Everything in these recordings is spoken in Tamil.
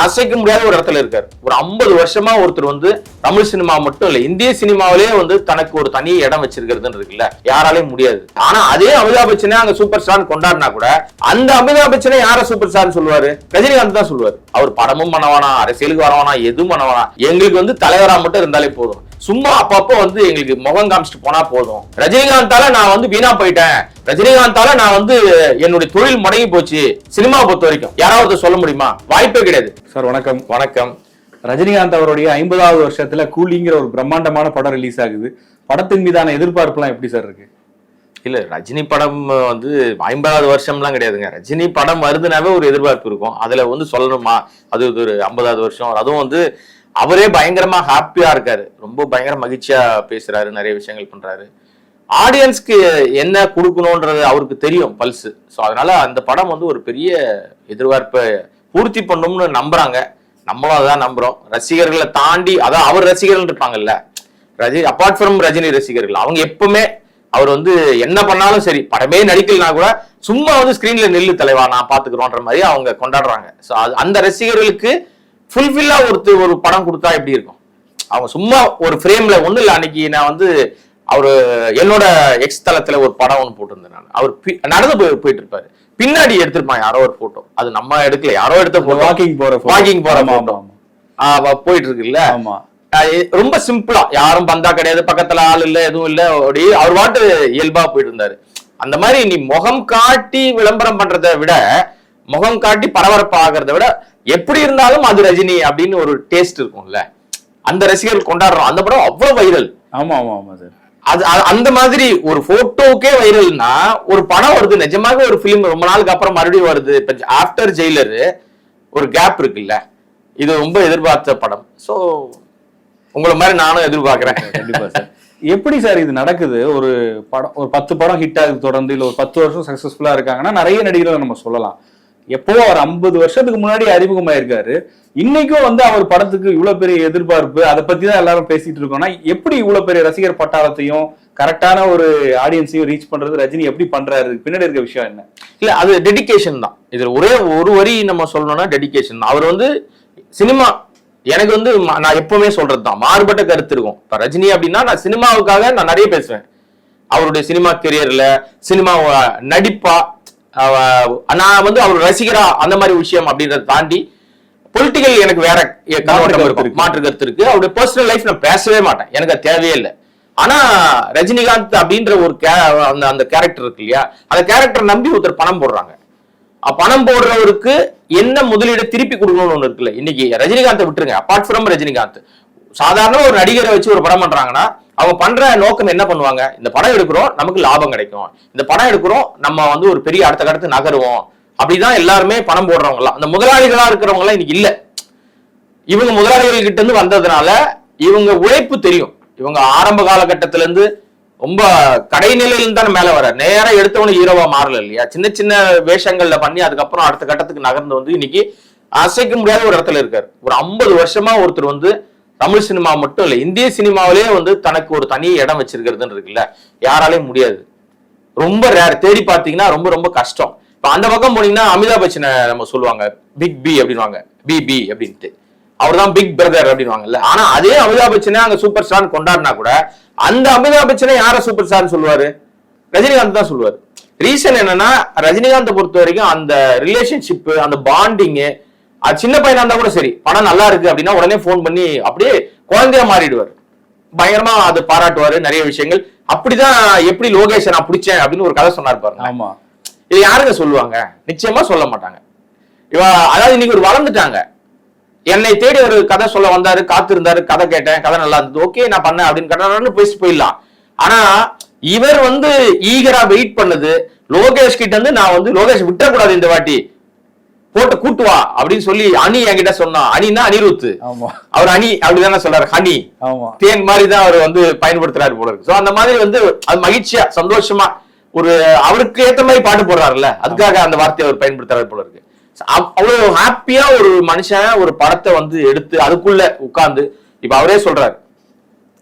அசைக்க முடியாத ஒரு இடத்துல இருக்காரு. ஒரு ஐம்பது வருஷமா ஒருத்தர் வந்து தமிழ் சினிமா மட்டும் இல்ல இந்திய சினிமாவிலேயே வந்து தனக்கு ஒரு தனி இடம் வச்சிருக்கிறதுன்னு இருக்குல்ல யாராலையும் முடியாது. ஆனா அதே அமிதாப் பச்சனே அங்க சூப்பர் ஸ்டார் கொண்டாடினா கூட அந்த அமிதாப் பச்சனை யார சூப்பர் ஸ்டார் சொல்லுவாரு? ரஜினிகாந்த் தான் சொல்லுவாரு. அவர் படமும் பண்ணவானா அரசியலுக்கு வரவானா எதுவும் பண்ணவானா எங்களுக்கு வந்து தலைவரா மட்டும் இருந்தாலே போதும். சும்மா அப்பப்போ வந்து எங்களுக்கு முகம் காமிச்சிட்டு போனா போதும். ரஜினிகாந்தால நான் வந்து வீணா போயிட்டேன். ரஜினிகாந்தால நான் வந்து என்னுடைய தொழில் முடங்கி போச்சு. சினிமா பொறுத்த வரைக்கும். யாராவது சொல்ல முடியுமா? வாய்ப்பே கிடையாது. சார் வணக்கம். வணக்கம். ரஜினிகாந்த் அவருடைய ஐம்பதாவது வருஷத்துல கூலிங்கிற ஒரு பிரம்மாண்டமான படம் ரிலீஸ் ஆகுது. படத்தின் மீதான எதிர்பார்ப்புலாம் எப்படி சார் இருக்கு? இல்ல ரஜினி படம் வந்து ஐம்பதாவது வருஷம்லாம் கிடையாதுங்க. ரஜினி படம் வருதுனாவே ஒரு எதிர்பார்ப்பு இருக்கும். அதுல வந்து சொல்லணுமா? அது ஒரு ஐம்பதாவது வருஷம். அதுவும் வந்து அவரே பயங்கரமா ஹாப்பியா இருக்காரு. ரொம்ப பயங்கர மகிழ்ச்சியா பேசுறாரு நிறைய விஷயங்கள் பண்றாரு. ஆடியன்ஸ்க்கு என்ன கொடுக்கணுன்றது அவருக்கு தெரியும் பல்ஸ் ஸோ அதனால அந்த படம் வந்து ஒரு பெரிய எதிர்பார்ப்பை பூர்த்தி பண்ணும்னு நம்புறாங்க. நம்மளும் அதான் நம்புறோம். ரசிகர்களை தாண்டி அதான் அவர் ரசிகர்கள் இருப்பாங்கல்ல. ரஜினி அப்பார்ட் ஃப்ரம் ரஜினி ரசிகர்கள் அவங்க எப்பவுமே அவர் வந்து என்ன பண்ணாலும் சரி படமே நடிக்கலனா கூட சும்மா வந்து ஸ்கிரீன்ல நெல்லு தலைவா நான் பாத்துக்கிறோன்ற மாதிரி அவங்க கொண்டாடுறாங்க. ஸோ அது அந்த ரசிகர்களுக்கு ஃபுல்ஃபில்லா ஒரு ஒரு படம் கொடுத்தா எப்படி இருக்கும்? அவங்க சும்மா ஒரு ஃப்ரேம்ல ஒண்ணு இல்ல அன்னைக்கு நான் வந்து அவரு என்னோட எக்ஸ் தளத்துல ஒரு படம் ஒன்று போட்டிருந்தேன் நான். அவர் நடந்து போய் போயிட்டு இருப்பாரு பின்னாடி எடுத்திருப்பான் யாரோ ஒரு போட்டோ அது நம்ம எடுக்கல யாரோ எடுத்த வாக்கிங் போற. வாக்கிங் போற போயிட்டு இருக்குல்ல ஆமா ரொம்ப சிம்பிளா யாரும் பந்தா கிடையாது பக்கத்துல ஆள் இல்ல எதுவும் இல்ல அப்படி அவர் பாட்டு இயல்பா போயிட்டு இருந்தாரு அந்த மாதிரி நீ முகம் காட்டி விளம்பரம் பண்றதை விட முகம் காட்டி பரபரப்பு ஆகிறத விட எப்படி இருந்தாலும் அது ரஜினி அப்படின்னு ஒரு டேஸ்ட் இருக்கும்ல. அந்த ரசிகர்கள் கொண்டாடுறோம். அந்த படம் அவ்வளவு வைரல் ஆமா ஆமா ஆமா சார். அது அந்த மாதிரி ஒரு போட்டோக்கே வைரல்னா ஒரு படம் வருது. நிஜமாக ஒரு ஃபிலிம் ரொம்ப நாளுக்கு அப்புறம் மறுபடியும் வருது. இப்ப ஆஃப்டர் ஜெயிலர் ஒரு கேப் இருக்குல்ல. இது ரொம்ப எதிர்பார்த்த படம். சோ உங்களை மாதிரி நானும் எதிர்பார்க்கிறேன். கண்டிப்பா சார். எப்படி சார் இது நடக்குது? ஒரு படம் ஒரு பத்து படம் ஹிட் ஆகுது தொடர்ந்து. இல்ல ஒரு பத்து வருஷம் சக்சஸ்ஃபுல்லா இருக்காங்கன்னா நிறைய நடிகர்களை நம்ம சொல்லலாம். எப்போ அவர் ஐம்பது வருஷத்துக்கு முன்னாடி அறிமுகமாயிருக்காரு இன்னைக்கும் வந்து அவர் படத்துக்கு இவ்வளவு பெரிய எதிர்பார்ப்பு அதை பத்தி தான் எல்லாரும் பேசிட்டு இருக்கோம்னா எப்படி இவ்வளவு பெரிய ரசிகர் பட்டாளத்தையும் கரெக்டான ஒரு ஆடியன்ஸையும் ரீச் பண்றது ரஜினி எப்படி பண்றாரு பின்னாடி இருக்க விஷயம் என்ன? இல்ல அது டெடிகேஷன் தான். இதுல ஒரே ஒரு வரி நம்ம சொல்லணும்னா டெடிகேஷன் தான். அவர் வந்து சினிமா எனக்கு வந்து நான் எப்பவுமே சொல்றது தான் மாறுபட்ட கருத்து இருக்கும். இப்ப ரஜினி அப்படின்னா நான் சினிமாவுக்காக நான் நிறைய பேசுவேன். அவருடைய சினிமா கெரியர்ல சினிமா நடிப்பா நான் வந்து அவர் ரசிகரா அந்த மாதிரி விஷயம் அப்படின்றத தாண்டி பொலிட்டிக்கல் எனக்கு வேற கண்ணோட்டம் இருக்கும். இருக்கு. மாற்று கருத்து இருக்கு. அவருடைய பர்சனல் லைஃப் நான் பேசவே மாட்டேன். எனக்கு அது தேவையே இல்லை. ஆனா ரஜினிகாந்த் அப்படின்ற ஒரு அந்த அந்த கேரக்டர் இருக்கு இல்லையா? அந்த கேரக்டர் நம்பி ஒருத்தர் பணம் போடுறாங்க. பணம் போடுறவருக்கு என்ன முதலீடு திருப்பி கொடுக்கணும்னு ஒண்ணு இருக்குல்ல. இன்னைக்கு ரஜினிகாந்தை விட்டுருங்க. அப்பார்ட் ஃப்ரம் ரஜினிகாந்த் சாதாரண ஒரு நடிகரை வச்சு ஒரு படம் பண்றாங்கன்னா அவங்க பண்ற நோக்கம் என்ன பண்ணுவாங்க? இந்த படம் எடுக்கிறோம் நமக்கு லாபம் கிடைக்கும். இந்த படம் எடுக்கிறோம் நம்ம வந்து ஒரு பெரிய அடுத்த கடத்து நகருவோம். அப்படிதான் எல்லாருமே பணம் போடுறவங்களாம். அந்த முதலாளிகளா இருக்கிறவங்க எல்லாம் இன்னைக்கு இல்ல. இவங்க முதலாளிகள் கிட்ட இருந்து வந்ததுனால இவங்க உழைப்பு தெரியும். இவங்க ஆரம்ப காலகட்டத்தில இருந்து ரொம்ப கடைநிலையில தான் மேல வர நேரம் எடுத்தவனு ஹீரோவா மாறல இல்லையா? சின்ன சின்ன வேஷங்கள்ல பண்ணி அதுக்கப்புறம் அடுத்த கட்டத்துக்கு நகர்ந்து வந்து இன்னைக்கு அசைக்க முடியாத ஒரு இடத்துல இருக்காரு. ஒரு ஐம்பது வருஷமா ஒருத்தர் வந்து தமிழ் சினிமா மட்டும் இல்லை இந்திய சினிமாவிலே வந்து தனக்கு ஒரு தனி இடம் வச்சிருக்கிறதுன்னு இருக்குல்ல யாராலையும் முடியாது. ரொம்ப ரேர் தேடி பார்த்தீங்கன்னா ரொம்ப ரொம்ப கஷ்டம். இப்போ அந்த பக்கம் போனீங்கன்னா அமிதாப் பச்சனை நம்ம சொல்லுவாங்க பிக் பி அப்படின்வாங்க பி பி அப்படின்ட்டு. அவர் தான் பிக் பிரதர் அப்படின்வாங்கல்ல ஆனா அதே அமிதாப் பச்சனை அங்க சூப்பர் ஸ்டார் கொண்டாடினா கூட அந்த அமிதாப் பச்சனை யார சூப்பர் ஸ்டார்னு சொல்லுவாரு? ரஜினிகாந்த் தான் சொல்லுவாரு. ரீசன் என்னன்னா ரஜினிகாந்தை பொறுத்த வரைக்கும் அந்த ரிலேஷன்ஷிப்பு அந்த பாண்டிங்கு அது சின்ன பையனா இருந்தா கூட சரி. படம் நல்லா இருக்கு அப்படின்னா உடனே ஃபோன் பண்ணி அப்படியே குழந்தையா மாறிடுவார். பயங்கரமா அது பாராட்டுவாரு நிறைய விஷயங்கள். அப்படிதான் எப்படி லோகேஷ் நான் பிடிச்சேன் அப்படின்னு ஒரு கதை சொன்னார் பாருங்க ஆமா. இது யாருங்க சொல்லுவாங்க? நிச்சயமா சொல்ல மாட்டாங்க. இவ அதாவது இன்னைக்கு ஒரு வளர்ந்துட்டாங்க. என்னை தேடி ஒரு கதை சொல்ல வந்தாரு காத்திருந்தாரு கதை கேட்டேன் கதை நல்லா இருந்தது. ஓகே நான் பண்ணேன் அப்படின்னு கடன்னு பேசிட்டு போயிடலாம். ஆனா இவர் வந்து ஈகரா வெயிட் பண்ணது லோகேஷ் கிட்ட இருந்து நான் வந்து லோகேஷ் விட்டுறக்கூடாது இந்த வாட்டி. போட்டு கூட்டு வா அப்படின்னு சொல்லி அணி என்கிட்ட சொன்னா. அணின்னா அனிருத்து ஆமா. அவர் அணி அப்படிதானே சொல்றாரு ஹனி. தேன் மாதிரி தான் அவர் வந்து பயன்படுத்துறாரு போல இருக்கு. சோ அந்த மாதிரி வந்து அது மகிழ்ச்சியா சந்தோஷமா ஒரு அவருக்கு ஏத்த மாதிரி பாட்டு போடுறாருல்ல. அதுக்காக அந்த வார்த்தையை அவர் பயன்படுத்துறாரு போல இருக்கு. அவ்- அவ்வளவு ஹாப்பியா ஒரு மனுஷன் ஒரு படத்தை வந்து எடுத்து அதுக்குள்ள உட்கார்ந்து இப்ப அவரே சொல்றாரு.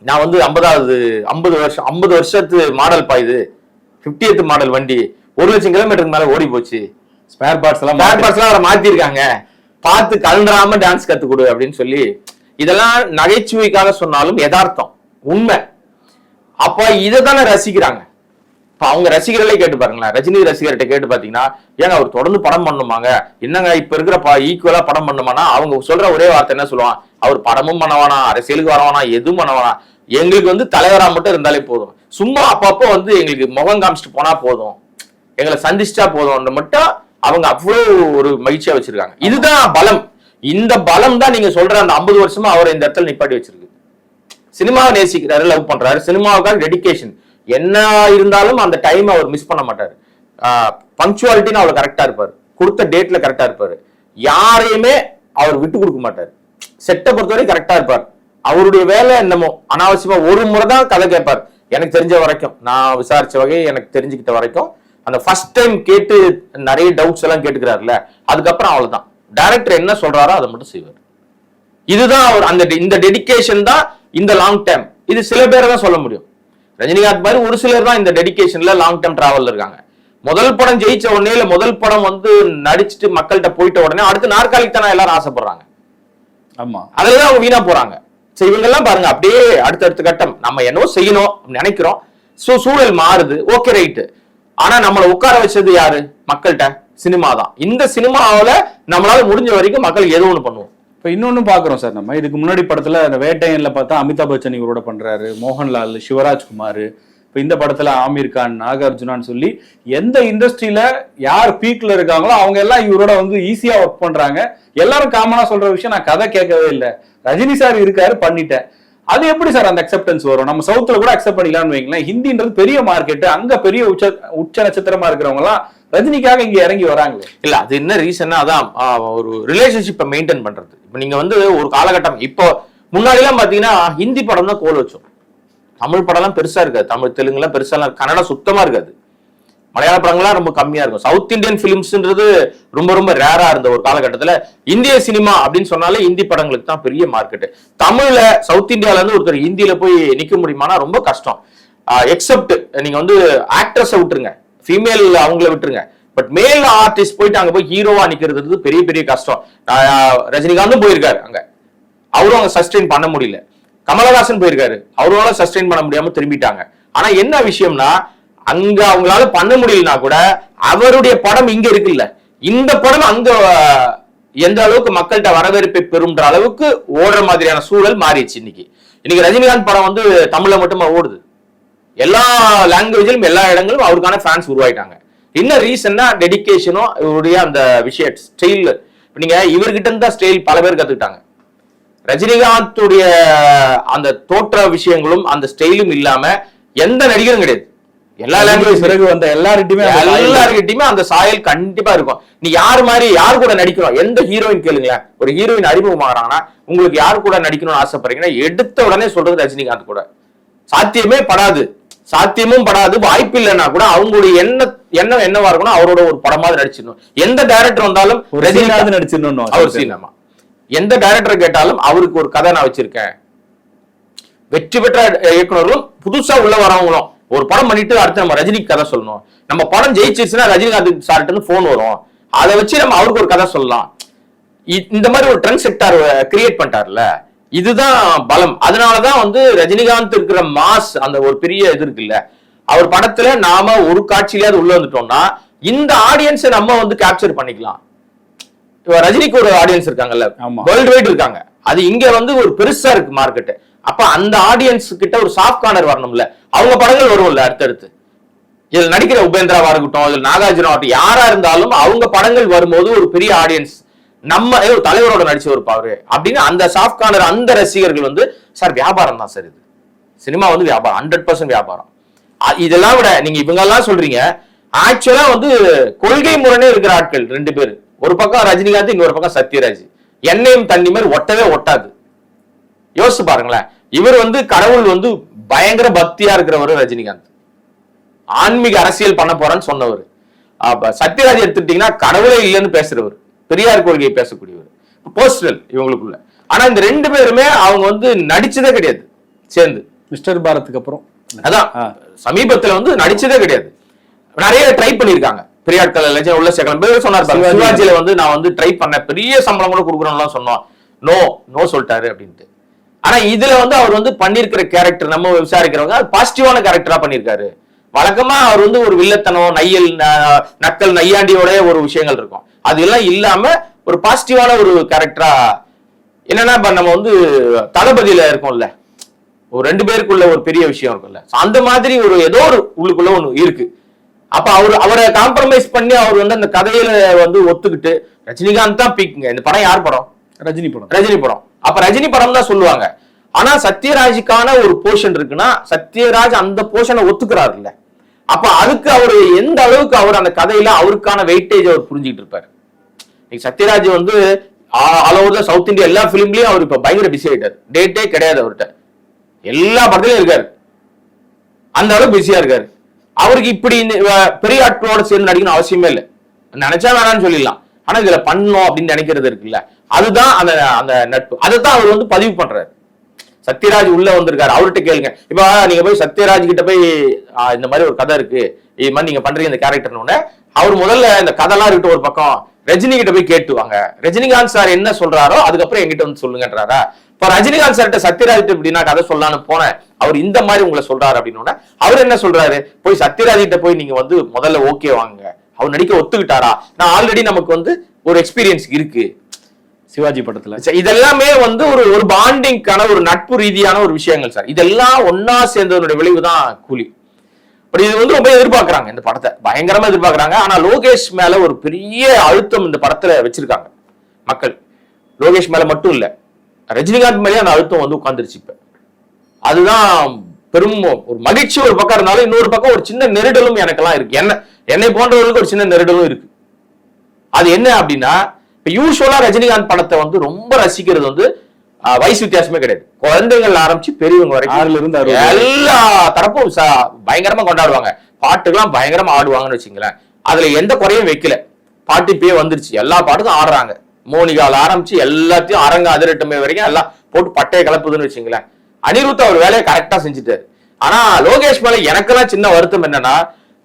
நான் வந்து ஐம்பதாவது ஐம்பது வருஷம் ஐம்பது வருஷத்து மாடல் பாயுது 50th மாடல் வண்டி. ஒரு லட்சம் கிலோமீட்டருக்கு மேல ஓடி போச்சு ஸ்பேர் பார்ட்ஸ் எல்லாம் ஸ்பேர் பார்ட்ஸ் எல்லாம் அவரை மாத்திருக்காங்க. பார்த்து கலந்துராம டான்ஸ் கத்து கொடு அப்படின்னு சொல்லி இதெல்லாம் நகைச்சுவைக்காக சொன்னாலும் யதார்த்தம் உண்மை. அப்ப இதை தானே ரசிக்கிறாங்க. இப்ப அவங்க ரசிகர்களே கேட்டு பாருங்களேன். ரஜினி ரசிகர்கிட்ட கேட்டு பாத்தீங்கன்னா ஏங்க அவர் தொடர்ந்து படம் பண்ணுமாங்க? என்னங்க இப்ப இருக்கிற பா ஈக்குவலா படம் பண்ணுமானா? அவங்க சொல்ற ஒரே வார்த்தை என்ன சொல்லுவான்? அவர் படமும் பண்ண வேணாம் அரசியலுக்கு வர வேணாம் எதுவும் பண்ண வேணாம் எங்களுக்கு வந்து தலைவரா மட்டும் இருந்தாலே போதும். சும்மா அப்பப்போ வந்து எங்களுக்கு முகம் காமிச்சிட்டு போனா போதும். எங்களை சந்திச்சிட்டா போதும்னு மட்டும் அவங்க அவ்வளவு ஒரு மகிழ்ச்சியா வச்சிருக்காங்க. இதுதான் பலம். இந்த பலம் தான் நீங்க சொல்ற அந்த ஐம்பது வருஷமா அவரை இந்த இடத்துல நிப்பாட்டி வச்சிருக்கு. சினிமாவை நேசிக்கிறாரு லவ் பண்றாரு. சினிமாவுக்காக டெடிக்கேஷன் என்ன இருந்தாலும் அந்த டைம் அவர் மிஸ் பண்ண மாட்டாரு. பங்க்சுவாலிட்டின்னு அவர் கரெக்டா இருப்பாரு. கொடுத்த டேட்ல கரெக்டா இருப்பாரு. யாரையுமே அவர் விட்டு கொடுக்க மாட்டார். செட்டை பொறுத்தவரை கரெக்டா இருப்பார். அவருடைய வேலை என்னமோ அனாவசியமா ஒரு முறை தான் கதை கேட்பார். எனக்கு தெரிஞ்ச வரைக்கும் நான் விசாரிச்ச வகை எனக்கு தெரிஞ்சுக்கிட்ட வரைக்கும் அந்த ஃபர்ஸ்ட் டைம் கேட்டு நிறைய டவுட்ஸ் எல்லாம் கேட்டுக்கிறாருல்ல அதுக்கப்புறம் அவ்வளவுதான். டைரக்டர் என்ன சொல்றாரோ அதை மட்டும் செய்வார். இதுதான் அவர் அந்த இந்த டெடிகேஷன் தான் இந்த லாங் டேர்ம் இது சில பேரை தான் சொல்ல முடியும். ரஜினிகாந்த் மாதிரி ஒரு சிலர் தான் இந்த டெடிகேஷன்ல லாங் டேர்ம் டிராவல்ல இருக்காங்க. முதல் படம் ஜெயிச்ச உடனே இல்ல முதல் படம் வந்து நடிச்சுட்டு மக்கள்கிட்ட போயிட்ட உடனே அடுத்து நாற்காலிக்கு தானே எல்லாரும் ஆசைப்படுறாங்க. ஆமா. அதுலதான் அவங்க வீணா போறாங்க. சரி இவங்க எல்லாம் பாருங்க அப்படியே அடுத்தடுத்த கட்டம். நம்ம என்னவோ செய்யணும் நினைக்கிறோம். சோ சூழல் மாறுது. ஓகே ரைட்டு ஆனா நம்மளை உட்கார வச்சது யாரு? மக்கள்கிட்ட. சினிமா தான் இந்த சினிமாவில் நம்மளால முடிஞ்ச வரைக்கும் மக்கள் ஏதோ ஒன்று பண்ணுவோம்? இப்போ இன்னொன்னு பாக்குறோம் சார் நம்ம. இதுக்கு முன்னாடி படத்துல அந்த வேட்டையன்ல பார்த்தா அமிதாப் பச்சன் இவரோட பண்றாரு மோகன்லால் சிவராஜ்குமார் இப்போ இந்த படத்துல ஆமீர் கான் நாகார்ஜுனான்னு சொல்லி எந்த இண்டஸ்ட்ரியில யார் பீக்ல இருக்காங்களோ அவங்க எல்லாம் இவரோட வந்து ஈஸியா ஒர்க் பண்றாங்க. எல்லாரும் காமனா சொல்ற விஷயம் நான் கதை கேட்கவே இல்லை. ரஜினி சார் இருக்காரு பண்ணிட்டேன். அது எப்படி சார் அந்த அக்செப்டன்ஸ் வரும்? நம்ம சவுத்துல கூட அக்செப்ட் பண்ணிக்கலாம்னு வைங்களேன். ஹிந்தின்றது பெரிய மார்க்கெட் அங்க பெரிய உச்ச உச்ச நட்சத்திரமா இருக்கிறவங்க எல்லாம் ரஜினிக்காக இங்க இறங்கி வராங்க இல்ல அது என்ன ரீசன்னா அதான் ஒரு ரிலேஷன்ஷிப்பை மெயின்டைன் பண்றது. இப்ப நீங்க வந்து ஒரு காலகட்டம் இப்போ முன்னாடி எல்லாம் பாத்தீங்கன்னா ஹிந்தி படம் தான் கோல் வச்சோம். தமிழ் படம்லாம் பெருசா இருக்காது. தமிழ் தெலுங்குலாம் பெருசாலாம் கன்னடம் சுத்தமா இருக்காது. மலையாள படங்கள்லாம் ரொம்ப கம்மியா இருக்கும். சவுத் இந்தியன் பிலிம்ஸ்ன்றது ரொம்ப ரொம்ப ரேரா இருந்த ஒரு காலகட்டத்துல இந்திய சினிமா அப்படின்னு சொன்னாலே இந்தி படங்களுக்கு தான் பெரிய மார்க்கெட் தமிழ்ல சவுத் இந்தியால இருந்து ஒருத்தர் இந்தியில போய் நிக்க முடியுமானா ரொம்ப கஷ்டம். எக்ஸப்ட் நீங்க வந்து ஆக்ட்ரஸை விட்டுருங்க. ஃபீமேல் அவங்கள விட்டுருங்க. பட் மேல் ஆர்டிஸ்ட் போயிட்டு அங்க போய் ஹீரோவா நிக்கிறது பெரிய பெரிய கஷ்டம். ரஜினிகாந்தும் போயிருக்காரு அங்க. அவரும் அங்க சஸ்டெயின் பண்ண முடியல. கமலஹாசன் போயிருக்காரு. அவரோட சஸ்டெயின் பண்ண முடியாம திரும்பிட்டாங்க. ஆனா என்ன விஷயம்னா அங்க அவங்களால பண்ண முடியலனா கூட அவருடைய படம் இங்க இருக்குல்ல. இந்த படம் அங்க எந்த அளவுக்கு மக்கள்கிட்ட வரவேற்பை பெறும்ன்ற அளவுக்கு ஓடுற மாதிரியான சூழல் மாறிடுச்சு இன்னைக்கு. இன்னைக்கு ரஜினிகாந்த் படம் வந்து தமிழ்ல மட்டுமா ஓடுது? எல்லா லாங்குவேஜிலும் எல்லா இடங்களும் அவருக்கான ஃபேன்ஸ் உருவாயிட்டாங்க. என்ன ரீசன்னா டெடிக்கேஷனும் இவருடைய அந்த விஷய ஸ்டைல் நீங்க இவர்கிட்ட இருந்தா ஸ்டைல் பல பேர் கத்துக்கிட்டாங்க. ரஜினிகாந்துடைய அந்த தோற்ற விஷயங்களும் அந்த ஸ்டைலும் இல்லாம எந்த நடிகரும் கிடையாது. எல்லா லாங்குவேஜ் பிறகு வந்த எல்லார்கிட்டயுமே எல்லாருக்கிட்டையுமே அந்த சாயல். கண்டிப்பா இருக்கும். நீ யார் மாதிரி யார் கூட நடிக்கணும் எந்த ஹீரோயின் கேளுங்களேன். ஒரு ஹீரோயின் அறிமுகமாகறாங்கன்னா உங்களுக்கு யார் கூட நடிக்கணும்னு ஆசைப்படுறீங்கன்னா எடுத்த உடனே சொல்றது ரஜினிகாந்த் கூட. சாத்தியமே படாது. சாத்தியமும் படாது. வாய்ப்பு இல்லைன்னா கூட அவங்களுடைய எண்ண எண்ணம் என்னவா இருக்கணும்? அவரோட ஒரு படமாவது நடிச்சிடணும். எந்த டைரக்டர் வந்தாலும் ரஜினிகாந்த் நடிச்சிடணும் அவர் சீனமா எந்த டைரக்டர் கேட்டாலும் அவருக்கு ஒரு கதை நான் வச்சிருக்கேன். வெற்றி பெற்ற இயக்குனர்களும் புதுசா உள்ள வரவங்களும். ஒரு படம் பண்ணிட்டு அடுத்து நம்ம ரஜினிக்கு கதை சொல்லணும். நம்ம படம் ஜெயிச்சிருச்சுன்னா ரஜினிகாந்த் சார்ட்டு இருந்து போன் வரும். அதை வச்சு நம்ம அவருக்கு ஒரு கதை சொல்லலாம். இந்த மாதிரி ஒரு ட்ரெண்ட் செக்டார் கிரியேட் பண்ணிட்டார்ல. இதுதான் பலம். அதனாலதான் வந்து ரஜினிகாந்த் இருக்கிற மாஸ் அந்த ஒரு பெரிய இது இருக்குல்ல. அவர் படத்துல நாம ஒரு காட்சியிலேயாவது உள்ள வந்துட்டோம்னா இந்த ஆடியன்ஸை நம்ம வந்து கேப்சர் பண்ணிக்கலாம். இப்ப ரஜினிக்கு ஒரு ஆடியன்ஸ் இருக்காங்கல்ல. வேர்ல்டு வைட் இருக்காங்க. அது இங்க வந்து ஒரு பெருசா இருக்கு மார்க்கெட் அப்ப அந்த ஆடியன்ஸ் கிட்ட ஒரு சாஃப்ட் கார்னர் வரணும்ல. அவங்க படங்கள் வரும்ல அடுத்தடுத்து. இதில் நடிக்கிற உபேந்திராவா இருக்கட்டும் இதில் நாகார்ஜுனா ஆகட்டும் யாரா இருந்தாலும் அவங்க படங்கள் வரும்போது ஒரு பெரிய ஆடியன்ஸ் நம்ம ஒரு தலைவரோட நடிச்சு ஒரு அப்படின்னு அந்த சாஃப்ட் கார்னர் அந்த ரசிகர்கள் வந்து சார் வியாபாரம் தான் சார் இது. சினிமா வந்து வியாபாரம் ஹண்ட்ரட் பர்சன்ட் வியாபாரம். இதெல்லாம் விட நீங்க இவங்க எல்லாம் சொல்றீங்க ஆக்சுவலா வந்து கொள்கை முரணே இருக்கிற ஆட்கள் ரெண்டு பேர். ஒரு பக்கம் ரஜினிகாந்த் இன்னொரு பக்கம் சத்யராஜ். எண்ணெயும் தண்ணி மாதிரி ஒட்டவே ஒட்டாது. யோசிச்சு பாருங்களேன். இவர் வந்து கடவுள் வந்து பயங்கர பக்தியா இருக்கிறவர் ரஜினிகாந்த். ஆன்மீக அரசியல் பண்ண போறேன்னு சொன்னவர். அப்ப சத்யராஜ் எடுத்துட்டீங்கன்னா கடவுளே இல்லைன்னு பேசுறவர். பெரியார் கொள்கையை பேசக்கூடியவர். பர்சனல் இவங்களுக்குள்ள. ஆனா இந்த ரெண்டு பேருமே அவங்க வந்து நடிச்சதே கிடையாது. சேர்ந்து. மிஸ்டர் பாரத்துக்கு அப்புறம். அதான். சமீபத்துல வந்து நடிச்சதே கிடையாது. நிறைய ட்ரை பண்ணிருக்காங்க பெரிய ஆட்கள் லட்சம் உள்ள சேர்க்கலாம். பேர் சொன்னார். சிவாஜியில வந்து நான் வந்து ட்ரை பண்ணேன் பெரிய சம்பளம் கூட கொடுக்குறோம்லாம் சொன்னோம். நோ நோ சொல்லிட்டாரு அப்படின்ட்டு. ஆனா இதுல வந்து அவர் வந்து பண்ணிருக்கிற கேரக்டர் நம்ம விசாரிக்கிறவங்க அது பாசிட்டிவான கேரக்டரா பண்ணிருக்காரு. வழக்கமா அவர் வந்து ஒரு வில்லத்தனம் நையல் நக்கல் நையாண்டியோட ஒரு விஷயங்கள் இருக்கும். அது எல்லாம் இல்லாம ஒரு பாசிட்டிவான ஒரு கேரக்டரா என்னன்னா இப்ப நம்ம வந்து தளபதியில இருக்கோம்ல. ஒரு ரெண்டு பேருக்குள்ள ஒரு பெரிய விஷயம் இருக்கும்ல. அந்த மாதிரி ஒரு ஏதோ ஒரு உள்ளுக்குள்ள ஒண்ணு இருக்கு. அப்ப அவர் அவரை காம்ப்ரமைஸ் பண்ணி அவர் வந்து அந்த கதையில வந்து ஒத்துக்கிட்டு ரஜினிகாந்த் தான் பீக்குங்க. இந்த படம் யார் படம்? ரஜினி படம். ரஜினி படம். அப்ப ரஜினி படம் தான் சொல்லுவாங்க. ஆனா சத்யராஜுக்கான ஒரு போர்ஷன் இருக்குன்னா சத்யராஜ் அந்த போர்ஷனை ஒத்துக்கிறாரு இல்ல அப்ப அதுக்கு அவர் எந்த அளவுக்கு அவர் அந்த கதையில அவருக்கான வெயிட்டேஜ் அவர் புரிஞ்சுக்கிட்டு இருப்பாரு. இன்னைக்கு சத்யராஜ் வந்து all over the south India எல்லா பிலிம்லயும் அவர் இப்ப பயங்கர பிஸி ஆயிட்டார். டேட்டே கிடையாது அவர்கிட்ட. எல்லா படத்துலயும் இருக்காரு. அந்த அளவுக்கு பிஸியா இருக்காரு. அவருக்கு இப்படி இந்த, பெரிய ஆட்களோட சேர்ந்து நடிக்கணும் அவசியமே இல்லை. நினைச்சா வேணாம்னு சொல்லிடலாம். ஆனா இதுல பண்ணணும் அப்படின்னு நினைக்கிறது இருக்குல்ல. அதுதான் அந்த அந்த நட்பு. அதை தான் அவர் வந்து பதிவு பண்றாரு. சத்யராஜ் உள்ள வந்திருக்காரு. அவர்கிட்ட கேளுங்க. இப்போ நீங்க போய் சத்யராஜ் கிட்ட போய் இந்த மாதிரி ஒரு கதை இருக்கு. இது மாதிரி நீங்க பண்றீங்க இந்த கேரக்டர்னு அவர் முதல்ல இந்த கதைலாம் இருக்கட்டும் ஒரு பக்கம். ரஜினி கிட்ட போய் கேட்டுவாங்க. ரஜினிகாந்த் சார் என்ன சொல்றாரோ அதுக்கப்புறம் எங்கிட்ட வந்து சொல்லுங்கன்றாரா? இப்ப ரஜினிகாந்த் சார்கிட்ட சத்யராஜ் கிட்ட கதை சொல்லலாம்னு போனேன். அவர் இந்த மாதிரி உங்களை சொல்றாரு அப்படின்னு அவர் என்ன சொல்றாரு? போய் சத்யராஜ் கிட்ட போய் நீங்க வந்து முதல்ல ஓகே வாங்க அவர் நடிக்க ஒத்துக்கிட்டாரா? நான் ஆல்ரெடி நமக்கு வந்து ஒரு எக்ஸ்பீரியன்ஸ் இருக்கு. சிவாஜி படத்துல. இதெல்லாமே வந்து ஒரு ஒரு பாண்டிங்கான ஒரு நட்பு ரீதியான ஒரு விஷயங்கள் சார் இதெல்லாம் ஒன்னா சேர்ந்ததனுடைய விளைவு தான் கூலி. பட் இது வந்து ரொம்ப எதிர்பார்க்கறாங்க இந்த படத்தை. பயங்கரமா எதிர்பார்க்கறாங்க. ஆனா லோகேஷ் மேல ஒரு பெரிய அழுத்தம் இந்த படத்துல வச்சிருக்காங்க மக்கள். லோகேஷ் மேல மட்டும் இல்ல. ரஜினிகாந்த் மேலேயே அந்த அழுத்தம் வந்து உட்காந்துருச்சு இப்ப. அதுதான் பெரும் ஒரு மகிழ்ச்சி ஒரு பக்கம் இருந்தாலும் இன்னொரு பக்கம் ஒரு சின்ன நெருடலும் எனக்கெல்லாம் இருக்கு. என்ன என்னை போன்றவர்களுக்கு ஒரு சின்ன நெருடலும் இருக்கு. அது என்ன அப்படின்னா இப்ப யூஸ்வலா ரஜினிகாந்த் படத்தை வந்து ரொம்ப ரசிக்கிறது வந்து வயசு வித்தியாசமே கிடையாது. குழந்தைகள் ஆரம்பிச்சு பெரியவங்க வரைக்கும் எல்லா தரப்பும் பயங்கரமா கொண்டாடுவாங்க. பாட்டுக்கெல்லாம் பயங்கரமா ஆடுவாங்கன்னு வச்சுங்களேன் அதுல எந்த குறையும் வைக்கல. பாட்டு இப்பயே வந்துருச்சு. எல்லா பாட்டுக்கும் ஆடுறாங்க. மோனிகால ஆரம்பிச்சு எல்லாத்தையும் அரங்க அதிரட்டமே வரைக்கும் எல்லாம் போட்டு பட்டையை கலப்புதுன்னு வச்சுங்களேன் அனிருத் அவர் வேலையை கரெக்டா செஞ்சுட்டாரு. ஆனா லோகேஷ் மேல எனக்கெல்லாம் சின்ன வருத்தம் என்னன்னா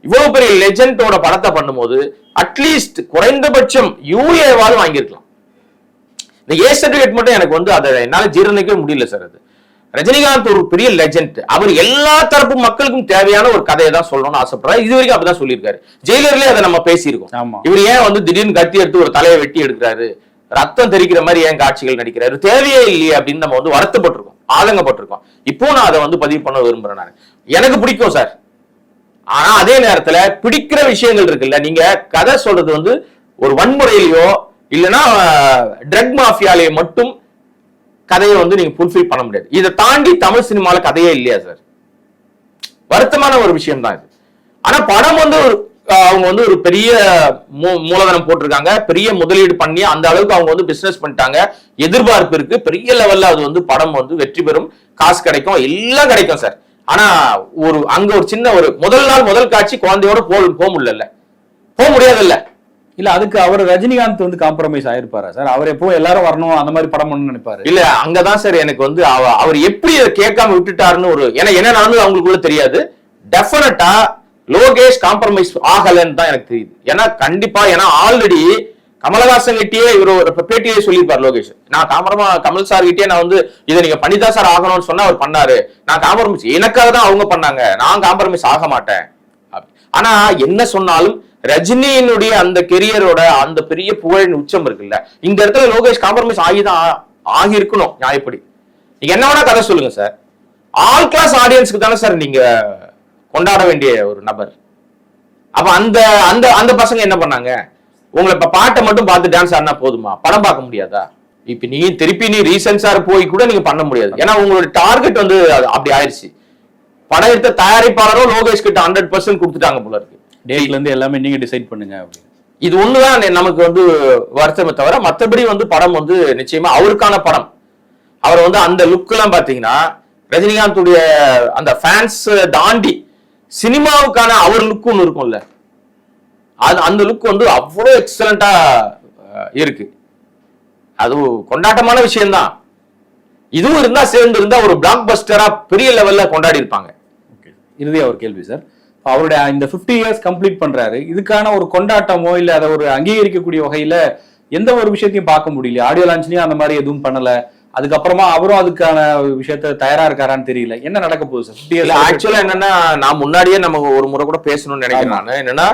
இவ்வளவு பெரிய லெஜெண்டோட படத்தை பண்ணும்போது அட்லீஸ்ட் குறைந்தபட்சம் யூஏவாலும் வாங்கியிருக்கலாம். இந்த ஏ சர்டிபிகேட் மட்டும் எனக்கு வந்து அதை என்னால ஜீரணிக்கவே முடியல சார் அது. ரஜினிகாந்த் ஒரு பெரிய லெஜெண்ட். அவர் எல்லா தரப்பு மக்களுக்கும் தேவையான ஒரு கதையை தான் சொல்லணும்னு ஆசைப்படுறாரு. இது வரைக்கும் அப்படிதான் சொல்லியிருக்காரு. ஜெயிலர்லயே அதை நம்ம பேசியிருக்கோம். இவர் ஏன் வந்து திடீர்னு கத்தி எடுத்து ஒரு தலையை வெட்டி எடுக்கிறாரு? ரத்தம் தெரிக்கிற மாதிரி ஏன் காட்சிகள் நடிக்கிறாரு? தேவையே இல்லையே அப்படின்னு நம்ம வந்து வருத்தப்பட்டிருக்கோம் ஆதங்கப்பட்டிருக்கோம். இப்போ நான் அதை வந்து பதிவு பண்ண விரும்புறேன் நான். எனக்கு பிடிக்கும் சார். ஆனா அதே நேரத்துல பிடிக்கிற விஷயங்கள் இருக்குல்ல. நீங்க கதை சொல்றது வந்து ஒரு வன்முறையிலயோ இல்லைன்னா ட்ரக் மாஃபியாலேயோ மட்டும் கதையை வந்து நீங்க ஃபுல்ஃபில் பண்ண முடியாது. இதை தாண்டி தமிழ் சினிமால கதையே இல்லையா சார் வருத்தமான ஒரு விஷயம் தான் இது. ஆனா படம் வந்து ஒரு அவங்க வந்து ஒரு பெரிய மூ- மூலதனம் போட்டிருக்காங்க. பெரிய முதலீடு பண்ணி அந்த அளவுக்கு அவங்க வந்து பிசினஸ் பண்ணிட்டாங்க. எதிர்பார்ப்பு இருக்கு. பெரிய லெவல்ல அது வந்து படம் வந்து வெற்றி பெறும். காசு கிடைக்கும். எல்லாம் கிடைக்கும் சார் ஆனா ஒரு அங்க ஒரு சின்ன ஒரு முதல் நாள் முதல் காட்சி குழந்தையோட போ போக முடியல போக முடியாதுல்ல. இல்ல அதுக்கு அவர் ரஜினிகாந்த் வந்து காம்ப்ரமைஸ் ஆயிருப்பாரா? சார் அவர் எப்போ எல்லாரும் வரணும் அந்த மாதிரி படம் பண்ணணும்னு நினைப்பாரு. இல்ல அங்கதான் சார் எனக்கு வந்து அவ- அவர் எப்படி இதை கேட்காம விட்டுட்டாருன்னு ஒரு ஏன்னா என்ன நடந்தது அவங்களுக்குள்ள தெரியாது. டெஃபினட்டா லோகேஷ் காம்ப்ரமைஸ் ஆகலன்னு தான் எனக்கு தெரியுது. ஏன்னா கண்டிப்பா ஏன்னா ஆல்ரெடி கமலஹாசன் கிட்டயே இவர் ஒரு பேட்டியே சொல்லியிருப்பார் லோகேஷ். நான் தாமரமா கமல் சார் கிட்டே நான் வந்து இதை நீங்க பண்ணிதான் சார் ஆகணும்னு சொன்னா அவர் பண்ணாரு. நான் காம்ப்ரமைஸ் எனக்காக தான் அவங்க பண்ணாங்க. நான் காம்ப்ரமைஸ் ஆக மாட்டேன். ஆனா என்ன சொன்னாலும் ரஜினியினுடைய அந்த கெரியரோட அந்த பெரிய புகழின் உச்சம் இருக்குல்ல இந்த இடத்துல லோகேஷ் காம்ப்ரமைஸ் ஆகிதான் ஆ- ஆகியிருக்கணும் நியாயப்படி. நீங்க என்ன வேணா கதை சொல்லுங்க சார் ஆல் கிளாஸ் ஆடியன்ஸ்க்கு தானே சார் நீங்க கொண்டாட வேண்டிய ஒரு நபர். அப்ப அந்த அந்த அந்த பசங்க என்ன பண்ணாங்க? உங்களை இப்ப பாட்டை மட்டும் பார்த்து டான்ஸ் ஆடினா போதுமா? படம் பார்க்க முடியாதா? இப்ப நீ திருப்பி நீ ரீசன்ஸார் போய் கூட நீங்க பண்ண முடியாது. ஏன்னா உங்களோட டார்கெட் வந்து அப்படி ஆயிடுச்சு. படம் எடுத்த தயாரிப்பாளரும் லோகேஷ் கிட்ட ஹண்ட்ரட் பர்சன்ட் கொடுத்துட்டாங்க போல இருக்கு. டேட்ல இருந்து எல்லாமே நீங்க டிசைட் பண்ணுங்க இது ஒண்ணுதான் நமக்கு வந்து வருத்தமே தவிர மத்தபடி வந்து படம் வந்து நிச்சயமா அவருக்கான படம். அவர் வந்து அந்த லுக் எல்லாம் பாத்தீங்கன்னா ரஜினிகாந்துடைய அந்த ஃபேன்ஸ் தாண்டி சினிமாவுக்கான அவர் லுக் ஒன்று இருக்கும்ல. அது அந்த லுக் வந்து அவ்வளோ எக்ஸலண்டா இருக்கு. அது கொண்டாட்டமான விஷயம்தான். இதுவும் இருந்தா சேர்ந்து இருந்தா ஒரு பிளாக் பஸ்டரா பெரிய லெவல்ல கொண்டாடி இருப்பாங்க. இறுதியா ஒரு கேள்வி சார் அவருடைய இந்த 50 இயர்ஸ் கம்ப்ளீட் பண்றாரு. இதுக்கான ஒரு கொண்டாட்டமோ இல்ல அதை ஒரு அங்கீகரிக்கக்கூடிய வகையில எந்த ஒரு விஷயத்தையும் பார்க்க முடியல. ஆடியோ லான்ச்லயும் அந்த மாதிரி எதுவும் பண்ணல. அதுக்கப்புறமா அவரும் அதுக்கான விஷயத்த தயாரா இருக்காரான்னு தெரியல. என்ன நடக்க போகுது சார் 50 இல்ல இயர்ஸ் ஆக்சுவலா என்னன்னா நான் முன்னாடியே நம்ம ஒரு முறை கூட பேசணும்னு நினைக்கிறேன் நானு. என்னன்னா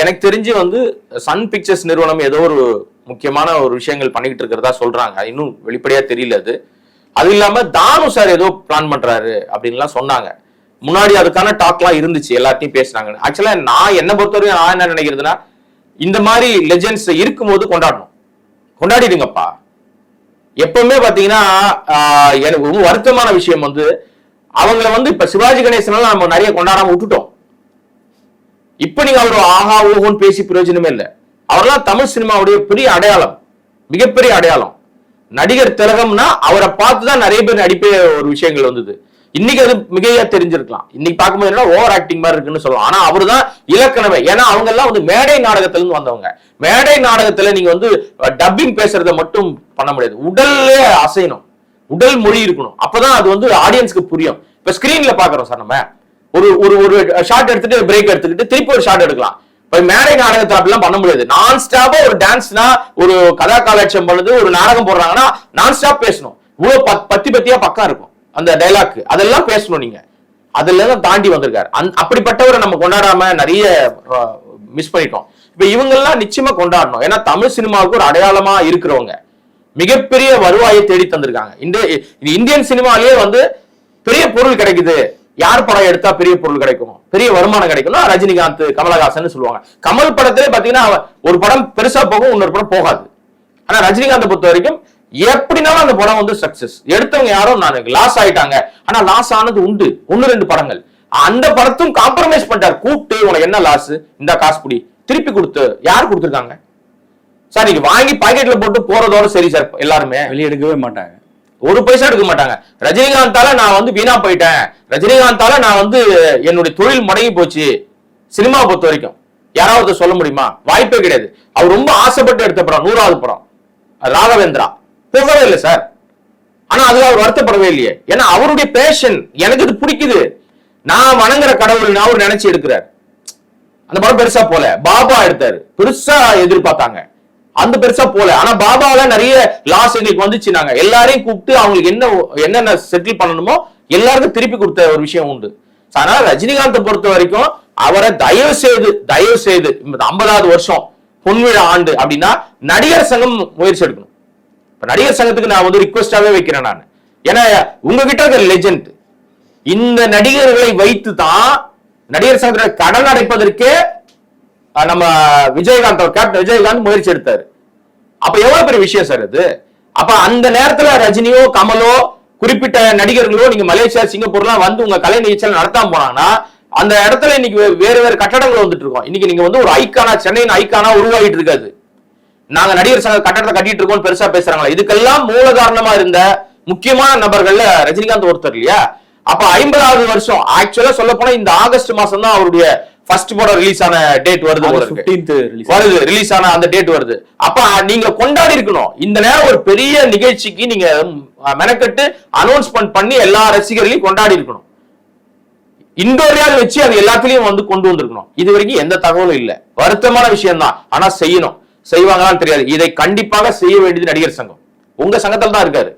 எனக்கு தெரிஞ்சு வந்து சன் பிக்சர்ஸ் நிறுவனம் ஏதோ ஒரு முக்கியமான ஒரு விஷயங்கள் பண்ணிக்கிட்டு இருக்கிறதா சொல்றாங்க. இன்னும் வெளிப்படையா தெரியல அது. அது இல்லாம தானு சார் ஏதோ பிளான் பண்றாரு அப்படின்லாம் சொன்னாங்க. முன்னாடி அதுக்கான டாக்லாம் இருந்துச்சு எல்லாத்தையும் பேசுனாங்க ஆக்சுவலா நான் என்ன பொறுத்தவரையும் நான் என்ன நினைக்கிறதுனா இந்த மாதிரி லெஜெண்ட்ஸ் இருக்கும்போது கொண்டாடணும். கொண்டாடிடுங்கப்பா. எப்பவுமே பாத்தீங்கன்னா எனக்கு ரொம்ப வருத்தமான விஷயம் வந்து அவங்கள வந்து இப்ப சிவாஜி கணேசனால நம்ம நிறைய கொண்டாடாம விட்டுட்டோம். இப்ப நீங்க அவர் ஆஹா ஓஹோன்னு பேசி பிரயோஜனமே இல்லை. அவர்லாம் தமிழ் சினிமாவுடைய பெரிய அடையாளம். மிகப்பெரிய அடையாளம். நடிகர் திலகம்னா அவரை பார்த்து தான் நிறைய பேர் நடிப்பே ஒரு விஷயங்கள் வந்தது. இன்னைக்கு அது மிகையா தெரிஞ்சிருக்கலாம். இன்னைக்கு பார்க்கும்போது என்ன ஓவர் ஆக்டிங் மாதிரி இருக்குன்னு சொல்லலாம். ஆனா அவர் தான் இலக்கணமே. ஏன்னா அவங்க எல்லாம் வந்து மேடை நாடகத்துல இருந்து வந்தவங்க. மேடை நாடகத்துல நீங்க வந்து டப்பிங் பேசுறத மட்டும் பண்ண முடியாது. உடல்லே அசையணும். உடல் மொழி இருக்கணும். அப்பதான் அது வந்து ஆடியன்ஸ்க்கு புரியும். இப்ப ஸ்கிரீன்ல பாக்குறோம் சார் நம்ம. ஒரு ஒரு ஒரு ஷாட் எடுத்துட்டு பிரேக் எடுத்துக்கிட்டு திருப்பி ஒரு ஷாட் எடுக்கலாம். இப்ப மேடை நாடகத்துல அப்படிலாம் பண்ண முடியாது. நான் ஸ்டாப்பா ஒரு டான்ஸ்னா ஒரு கதா காலட்சம் பண்ணுது ஒரு நாடகம் போடுறாங்கன்னா நான் ஸ்டாப் பேசணும். இவ்வளவு பத்- பத்தி பத்தியா பக்கம் இருக்கும் அந்த டைலாக் அதெல்லாம் பேசணும் நீங்க. அதுல தான் தாண்டி வந்திருக்காரு. அந் அப்படிப்பட்டவரை நம்ம கொண்டாடாம நிறைய மிஸ் பண்ணிட்டோம். இப்ப இவங்கெல்லாம் நிச்சயமா கொண்டாடணும். ஏன்னா தமிழ் சினிமாவுக்கு ஒரு அடையாளமா இருக்கிறவங்க. மிகப்பெரிய வருவாயை தேடி தந்திருக்காங்க. இந்த இந்தியன் சினிமாலேயே வந்து பெரிய பொருள் கிடைக்குது. யார் படம் எடுத்தா பெரிய பொருள் கிடைக்கும்? பெரிய வருமானம் கிடைக்கும்னா ரஜினிகாந்த் கமலஹாசன் சொல்லுவாங்க. கமல் படத்திலே பாத்தீங்கன்னா ஒரு படம் பெருசா போகும் இன்னொரு படம் போகாது. ஆனா ரஜினிகாந்தை பொறுத்த வரைக்கும் எப்படினாலும் அந்த படம் வந்து சக்சஸ் எடுத்தவங்க யாரும் நான் லாஸ் ஆயிட்டாங்க. ஆனா லாஸ் ஆனது உண்டு. ஒன்னு ரெண்டு படங்கள். அந்த படத்தும் காம்ப்ரமைஸ் பண்ணிட்டார். கூப்பிட்டு உனக்கு என்ன லாஸ் இந்த காசு புடி. திருப்பி கொடுத்து யார் கொடுத்துருக்காங்க? சார் நீங்க வாங்கி பாக்கெட்ல போட்டு போறதோட சரி சார் எல்லாருமே. வெளியெடுக்கவே மாட்டாங்க. ஒரு பைசா எடுக்க மாட்டாங்க. ரஜினிகாந்தால நான் வந்து வீணா போயிட்டேன். ரஜினிகாந்தால நான் வந்து என்னுடைய தொழில் முடங்கி போச்சு. சினிமா பொறுத்த வரைக்கும். யாராவது சொல்ல முடியுமா? வாய்ப்பே கிடையாது. அவர் ரொம்ப ஆசைப்பட்டு எடுத்த படம் நூறாவது படம். ராகவேந்திரா. போகவே இல்லை சார். ஆனா அதுல அவர் வருத்தப்படவே இல்லையே. ஏன்னா அவருடைய பேஷன் எனக்கு இது பிடிக்குது. நான் வணங்குற கடவுள் அவர் நினைச்சு எடுக்கிறார். அந்த படம் பெருசா போல. பாபா எடுத்தாரு. பெருசா எதிர்பார்த்தாங்க. அந்த பெருசா போல ஆனா பாபால நிறைய லாஸ் எங்களுக்கு வந்துச்சு நாங்க. எல்லாரையும் கூப்பிட்டு அவங்களுக்கு என்ன என்னென்ன செட்டில் பண்ணணுமோ எல்லாருக்கும் திருப்பி கொடுத்த ஒரு விஷயம் உண்டு. அதனால ரஜினிகாந்தை பொறுத்த வரைக்கும் அவரை தயவு செய்து தயவு செய்து இந்த ஐம்பதாவது வருஷம் பொன்விழா ஆண்டு அப்படின்னா நடிகர் சங்கம் முயற்சி எடுக்கணும். இப்ப நடிகர் சங்கத்துக்கு நான் வந்து ரிக்வஸ்டாவே வைக்கிறேன் நான். ஏன்னா உங்ககிட்ட இருக்க லெஜெண்ட் இந்த நடிகர்களை வைத்து தான் நடிகர் சங்கத்தில் கடன் அடைப்பதற்கே நம்ம விஜயகாந்த் கேப்டன் விஜயகாந்த் முயற்சி எடுத்தாரு. அப்ப எவ்வளவு பெரிய விஷயம் சார் இது? அப்ப அந்த நேரத்துல ரஜினியோ கமலோ குறிப்பிட்ட நடிகர்களோ நீங்க மலேசியா சிங்கப்பூர்லாம் வந்து உங்க கலை நிகழ்ச்சிகள் நடத்தாம போனாங்கன்னா அந்த இடத்துல இன்னைக்கு வேறு வேற வேற கட்டடங்கள் வந்துட்டு இருக்கோம். இன்னைக்கு நீங்க வந்து ஒரு ஐக்கானா சென்னையின் ஐக்கானா உருவாகிட்டு இருக்காது. நாங்க நடிகர் சங்க கட்டடத்தை கட்டிட்டு இருக்கோம் பெருசா பேசுறாங்களா. இதுக்கெல்லாம் மூல காரணமா இருந்த முக்கியமான நபர்கள்ல ரஜினிகாந்த் ஒருத்தர் இல்லையா? அப்ப ஐம்பதாவது வருஷம் ஆக்சுவலா சொல்ல போனா இந்த ஆகஸ்ட் மாசம் தான் அவருடைய ஃபர்ஸ்ட் படம் ரிலீஸ் ஆன டேட் வருது போல இருக்கு. 15th ரிலீஸ் வருது ரிலீஸ் ஆன அந்த டேட் வருது. அப்ப நீங்க கொண்டாடி இருக்கணும். இந்த நேரம் ஒரு பெரிய நிகழ்ச்சிக்கு நீங்க மெனக்கெட்டு அனௌன்ஸ்மெண்ட் பண்ணி எல்லா ரசிகர்களையும் கொண்டாடி இருக்கணும். இண்டோரியால் வச்சு அது எல்லாத்துலயும் வந்து கொண்டு வந்திருக்கணும். இது வரைக்கும் எந்த தகவலும் இல்ல. வருத்தமான விஷயம் தான் ஆனா செய்யணும். செய்வாங்களான்னு தெரியாது. இதை கண்டிப்பாக செய்ய வேண்டியது நடிகர் சங்கம். உங்க சங்கத்துல தான் இருக்காரு.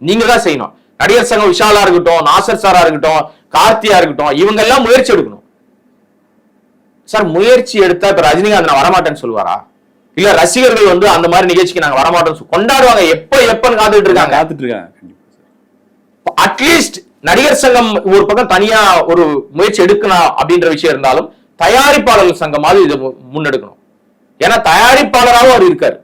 நீங்க தான் செய்யணும். நடிகர் சங்கம் விஷாலா இருக்கட்டும் நாசர் சாரா இருக்கட்டும் கார்த்தியா இருக்கட்டும் இவங்க எல்லாம் முயற்சி எடுக்கணும். சார் முயற்சி எடுத்தா இப்ப ரஜினிகாந்த் நான் வரமாட்டேன்னு சொல்லுவாரா? இல்ல ரசிகர்கள் வந்து அந்த மாதிரி நிகழ்ச்சிக்கு நாங்க வரமாட்டோம்னு சொல்லி- கொண்டாடுவாங்க எப்ப எப்பன்னு காத்துட்டு இருக்காங்க. காத்துட்டு இருக்காங்க அட்லீஸ்ட் நடிகர் சங்கம் ஒரு பக்கம் தனியா ஒரு முயற்சி எடுக்கணும் அப்படின்ற விஷயம் இருந்தாலும் தயாரிப்பாளர்கள் சங்கமாவது இதை முன்னெடுக்கணும். ஏன்னா தயாரிப்பாளராகவும் அவர் இருக்காரு.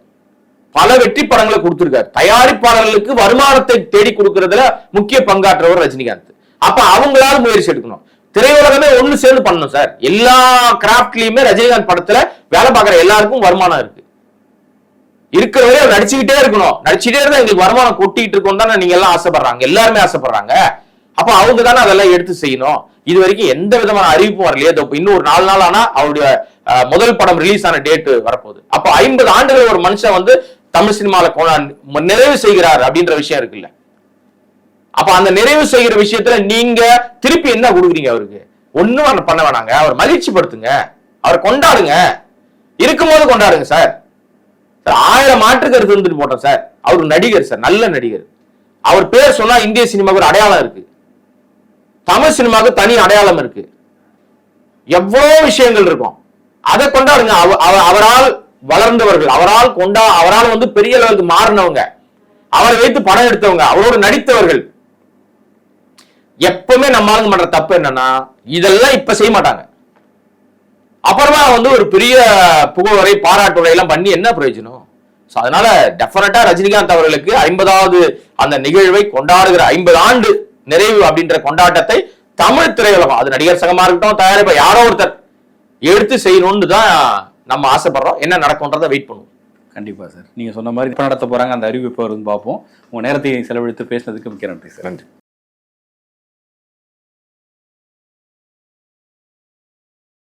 பல வெற்றி படங்களை கொடுத்திருக்காரு. தயாரிப்பாளர்களுக்கு வருமானத்தை தேடி கொடுக்கறதுல முக்கிய பங்காற்றவர் ரஜினிகாந்த். அப்ப அவங்களால முயற்சி எடுக்கணும். திரையுலகமே ஒன்று சேர்ந்து பண்ணணும் சார். எல்லா கிராஃப்ட்லயுமே ரஜினிகாந்த் படத்துல வேலை பார்க்குற எல்லாருக்கும் வருமானம் இருக்கு. இருக்கிற வரையும் அவர் நடிச்சுக்கிட்டே இருக்கணும். நடிச்சுட்டே இருந்தா எங்களுக்கு வருமானம் கொட்டிட்டு இருக்கோம் தானே நீங்க எல்லாம் ஆசைப்படுறாங்க. எல்லாருமே ஆசைப்படுறாங்க. அப்ப அவங்க தானே அதெல்லாம் எடுத்து செய்யணும். இது வரைக்கும் எந்த விதமான அறிவிப்பும் வரலையே. இன்னும் ஒரு நாலு நாள் ஆனா அவருடைய முதல் படம் ரிலீஸ் ஆன டேட் வரப்போகுது. அப்ப ஐம்பது ஆண்டுகள் ஒரு மனுஷன் வந்து தமிழ் சினிமாவில் கொண்டா- நிறைவு செய்கிறார் அப்படின்ற விஷயம் இருக்குல்ல. அப்ப அந்த நிறைவு செய்கிற விஷயத்துல நீங்க திருப்பி என்ன கொடுக்குறீங்க அவருக்கு? ஒன்னும் பண்ண வேணாங்க. அவர் மகிழ்ச்சி படுத்துங்க அவர் கொண்டாடுங்க. இருக்கும்போது கொண்டாடுங்க சார். சார் ஆயிரம் மாற்று இருந்துட்டு போட்டோம் சார். அவர் நடிகர் சார். நல்ல நடிகர். அவர் பேர் சொன்னா இந்திய சினிமாவுக்கு ஒரு அடையாளம் இருக்கு. தமிழ் சினிமாவுக்கு தனி அடையாளம் இருக்கு. எவ்வளவு விஷயங்கள் இருக்கும். அதை கொண்டாடுங்க. அவ- அவரால் வளர்ந்தவர்கள் அவரால் கொண்டா அவரால் வந்து பெரிய அளவுக்கு மாறினவங்க அவரை வைத்து படம் எடுத்தவங்க அவரோடு நடித்தவர்கள் எப்பவுமே நம்ம ஆளுங்க பண்ற தப்பு என்னன்னா இதெல்லாம் இப்ப செய்ய மாட்டாங்க. அப்புறமா வந்து ஒரு பெரிய புகழரை பாராட்டுரை எல்லாம் பண்ணி என்ன பிரயோஜனம்? So, அதனால டெஃபினட்டா ரஜினிகாந்த் அவர்களுக்கு ஐம்பதாவது அந்த நிகழ்வை கொண்டாடுகிற ஐம்பது ஆண்டு நிறைவு அப்படின்ற கொண்டாட்டத்தை தமிழ் திரையுலகம் அது நடிகர் சங்கமா இருக்கட்டும் தயாரிப்பா யாரோ ஒருத்தர் எடுத்து செய்யணும்னு தான் நம்ம ஆசைப்படுறோம். என்ன நடக்கும்ன்றதை வெயிட் பண்ணுவோம். கண்டிப்பா சார். நீங்க சொன்ன மாதிரி இப்ப நடத்த போறாங்க அந்த அறிவிப்பு வரும்னு பார்ப்போம். உங்க நேரத்தை செலவழித்து பேசினதுக்கு மிக்க நன்றி சார். நன்றி.